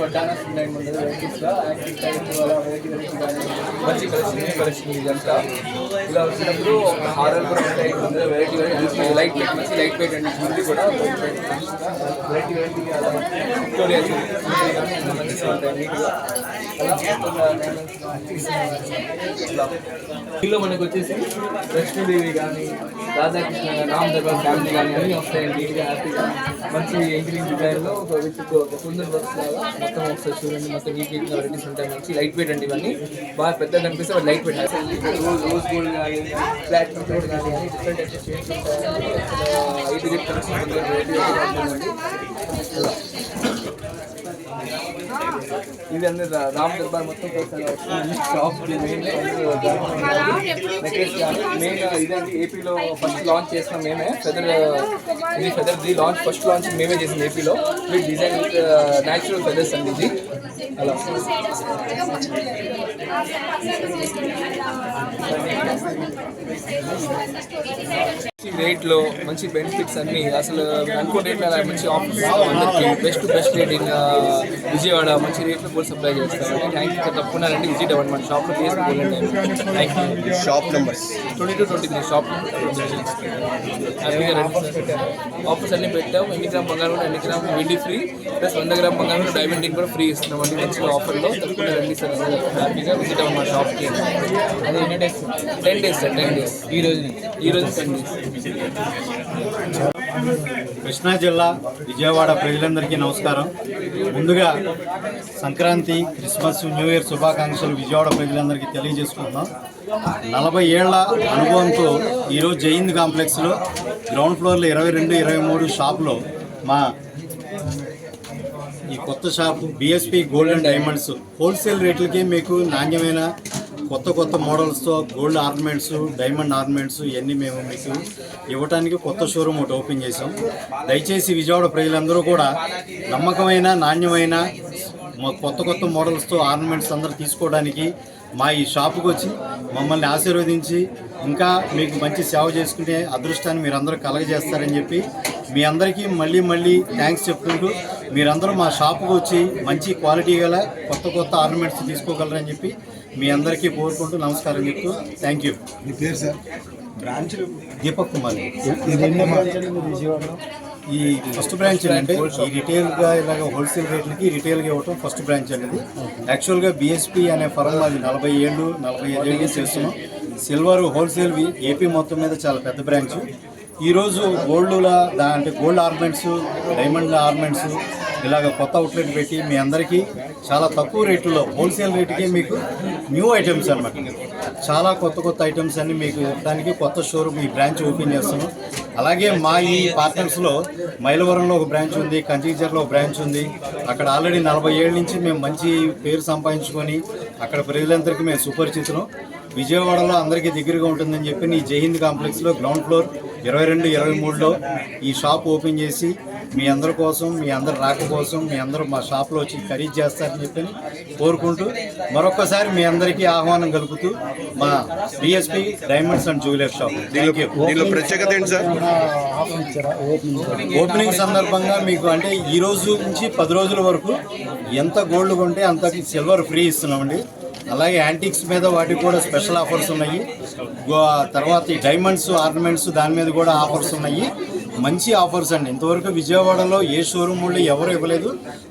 Golden diamond నుంచి వడ్డానస్ diamond వెరైటీస్గా యాక్టివ్ టైప్ అలా వెరైటీ వెరైటీ కానీ మంచి కలెక్షన్ న్యూ కలెక్షన్ ఇదంతా ఇలా వచ్చినప్పుడు హారర్ కూడా ఉంటాయి అందులో వెరైటీ వెరైటీ లైట్ వెయిట్ మంచి లైట్ వెయిట్ అండి ముందు కూడా వెరైటీ వెరైటీ విక్టోరియా మంచిగా ఉంటాయి నీట్గా దీనిలో మనకు వచ్చేసి లక్ష్మీదేవి కానీ రాధాకృష్ణ కానీ రామ్ దర్బార్ ఫ్యామిలీ కానీ అన్నీ వస్తాయండి నీట్గా హ్యాపీగా మంచి ఇంజనీరింగ్ డిజైన్లో ఒక విత్ ఒక సుందర్ వర్క్స్ లాగా మొత్తం ఒకసారి చూడండి మొత్తం నీట్ నీట్గా వెరైటీస్ ఉంటాయి మంచి లైట్ వెయిట్ అండి ఇవన్నీ. బాగా పెద్దగా కనిపిస్తే వాళ్ళు light weight rose rose gold కానీ ప్లాటినం గోల్డ్ కానీ డిఫరెంట్ టైప్స్ ఉంటాయి. ఇది కలెక్షన్ ఉంటుందండి ఇది అన్ని రామ్ దర్బార్ మొత్తం షాప్ మెయిన్ నెక్లెస్ మెయిన్ ఇదండి ఏపీలో ఫస్ట్ లాంచ్ చేసిన మేమే. ఫెదర్ ఇది feather the launch first launch మేమే చేసింది ఏపీలో మీ డిజైన్ విత్ న్యాచురల్ ఫెదర్స్ అండి ఇది. అలా రేట్లో మంచి బెనిఫిట్స్ అన్ని. అసలు అనుకున్న మంచి ఆఫర్స్ అందరికి. Best best rate in Vijayawada మంచి రేట్లో కూడా సప్లై చేస్తారు. థ్యాంక్ యూ తప్పకుండా రండి విజిట్ అవ్వండి. మన షాప్లో తీసుకోండి thank you shop numbers twenty two twenty three shop offers అన్ని పెట్టాం. ఎన్ని గ్రామ్ బంగారం కూడా ఎన్ని గ్రామ్ వెండి ఫ్రీ ప్లస్ వంద గ్రామ్ బంగారం డైమండ్ రింగ్ కూడా ఫ్రీ ఇస్తున్నాం. అండి మంచిగా ఆఫర్లో తప్పకుండా రండి సార్. హ్యాపీగా విజిట్ అవ్వండి మా షాప్కి అది ఎన్ని days ten days sir ten days ఈ రోజు ఈ రోజు టెన్ డేస్ కృష్ణా జిల్లా విజయవాడ ప్రజలందరికీ నమస్కారం. ముందుగా సంక్రాంతి క్రిస్మస్ న్యూ ఇయర్ శుభాకాంక్షలు విజయవాడ ప్రజలందరికీ తెలియజేసుకుంటున్నాం. నలభై ఏళ్ళ అనుభవంతో ఈరోజు జైంద్ కాంప్లెక్స్లో గ్రౌండ్ ఫ్లోర్లో ఇరవై రెండు ఇరవై మూడు షాప్లో మా ఈ కొత్త shop BSP gold and diamonds wholesale రేట్లకి మీకు నాణ్యమైన కొత్త కొత్త మోడల్స్తో గోల్డ్ ఆర్నమెంట్స్ డైమండ్ ఆర్నమెంట్స్ ఇవన్నీ మేము మీకు ఇవ్వడానికి కొత్త షోరూమ్ ఒకటి ఓపెన్ చేసాం దయచేసి విజయవాడ ప్రజలందరూ కూడా నమ్మకమైన నాణ్యమైన కొత్త కొత్త మోడల్స్తో ఆర్నమెంట్స్ అందరూ తీసుకోవడానికి మా ఈ షాపుకి వచ్చి మమ్మల్ని ఆశీర్వదించి ఇంకా మీకు మంచి సేవ చేసుకునే అదృష్టాన్ని మీరందరూ కలగజేస్తారని చెప్పి మీ అందరికీ మళ్ళీ మళ్ళీ థ్యాంక్స్ చెప్పుకుంటూ మీరందరూ మా షాపుకి వచ్చి మంచి క్వాలిటీ గల కొత్త కొత్త ఆర్నమెంట్స్ తీసుకోగలరని చెప్పి మీ అందరికీ కోరుకుంటూ నమస్కారం చెప్తూ థ్యాంక్ యూ మీ పేరు సార్? దీపక్ కుమార్. ఈ ఫస్ట్ బ్రాంచ్ అంటే ఈ రిటైల్గా ఇలాగ హోల్సేల్ రేట్లకి రిటైల్గా ఇవ్వటం ఫస్ట్ బ్రాంచ్ అనేది. యాక్చువల్గా బిఎస్పి అనే ఫరం అది నలభై ఏళ్ళు నలభై ఐదు ఏళ్ళు చేస్తున్నాం. సిల్వర్ హోల్సేల్ ఏపీ మొత్తం మీద చాలా పెద్ద బ్రాంచ్. ఈరోజు గోల్డ్ల దా అంటే గోల్డ్ ఆర్నమెంట్స్ డైమండ్ ఆర్నమెంట్స్ ఇలాగ కొత్త అవుట్లెట్ పెట్టి మీ అందరికీ చాలా తక్కువ రేట్లో హోల్సేల్ రేటుకే మీకు న్యూ ఐటమ్స్ అన్నమాట. చాలా కొత్త కొత్త ఐటమ్స్ అన్ని మీకు దానికి కొత్త షోరూమ్ ఈ బ్రాంచ్ ఓపెన్ చేస్తున్నాం. అలాగే మా ఈ పార్ట్నర్స్లో మైలవరంలో ఒక బ్రాంచ్ ఉంది కంచీచర్లో ఒక బ్రాంచ్ ఉంది. అక్కడ ఆల్రెడీ నలభై ఏళ్ళ నుంచి మేము మంచి పేరు సంపాదించుకొని అక్కడ ప్రజలందరికీ మేము సుపరిచితులం. విజయవాడలో అందరికీ దగ్గరగా ఉంటుందని చెప్పి ఈ జైహింద్ కాంప్లెక్స్లో గ్రౌండ్ ఫ్లోర్ ఇరవై రెండు ఇరవై మూడులో ఈ షాప్ ఓపెన్ చేసి మీ అందరి కోసం మీ అందరి రాక కోసం మీ అందరూ మా షాప్లో వచ్చి ఖరీదు చేస్తారని చెప్పి కోరుకుంటూ మరొకసారి మీ అందరికీ ఆహ్వానం కలుపుతూ మా BSP diamonds and jewellery shop ప్రత్యేకత ఏంటి సార్? ఓపెనింగ్ సందర్భంగా మీకు అంటే ఈ రోజు నుంచి పది రోజుల వరకు ఎంత గోల్డ్ కొంటే అంత సిల్వర్ ఫ్రీ ఇస్తున్నామండి. అలాగే యాంటిక్స్ మీద వాటికి కూడా స్పెషల్ ఆఫర్స్ ఉన్నాయి. గో- తర్వాత ఈ డైమండ్స్ ఆర్నమెంట్స్ దాని మీద కూడా ఆఫర్స్ ఉన్నాయి. మంచి ఆఫర్స్ అండి. ఇంతవరకు విజయవాడలో ఏ షోరూమ్ వాళ్ళు ఎవరు ఇవ్వలేదు.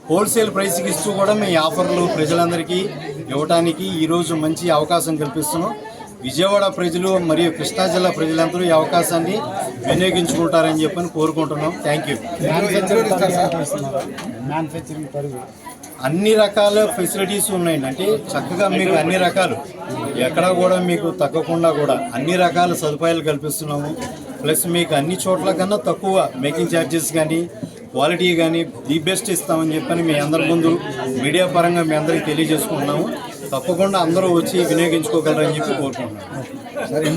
హోల్సేల్ ప్రైస్కి ఇస్తూ కూడా మీ ఆఫర్లు ప్రజలందరికీ ఇవ్వడానికి ఈరోజు మంచి అవకాశం కల్పిస్తున్నాం. విజయవాడ ప్రజలు మరియు కృష్ణా జిల్లా ప్రజలందరూ ఈ అవకాశాన్ని వినియోగించుకుంటారని చెప్పని కోరుకుంటున్నాం. థ్యాంక్ యూ అన్ని రకాల ఫెసిలిటీస్ ఉన్నాయండి. అంటే చక్కగా మీకు అన్ని రకాలు. ఎక్కడ కూడా మీకు తగ్గకుండా కూడా అన్ని రకాల సదుపాయాలు కల్పిస్తున్నాము. ప్లస్ మీకు అన్ని చోట్ల కన్నా తక్కువ మేకింగ్ ఛార్జెస్ కానీ క్వాలిటీ కానీ ది బెస్ట్ ఇస్తామని చెప్పని మీ అందరి ముందు మీడియా పరంగా మీ అందరికి తెలియజేసుకుంటున్నాము. తప్పకుండా అందరూ వచ్చి వినియోగించుకోగలరని చెప్పి కోరుకుంటున్నాను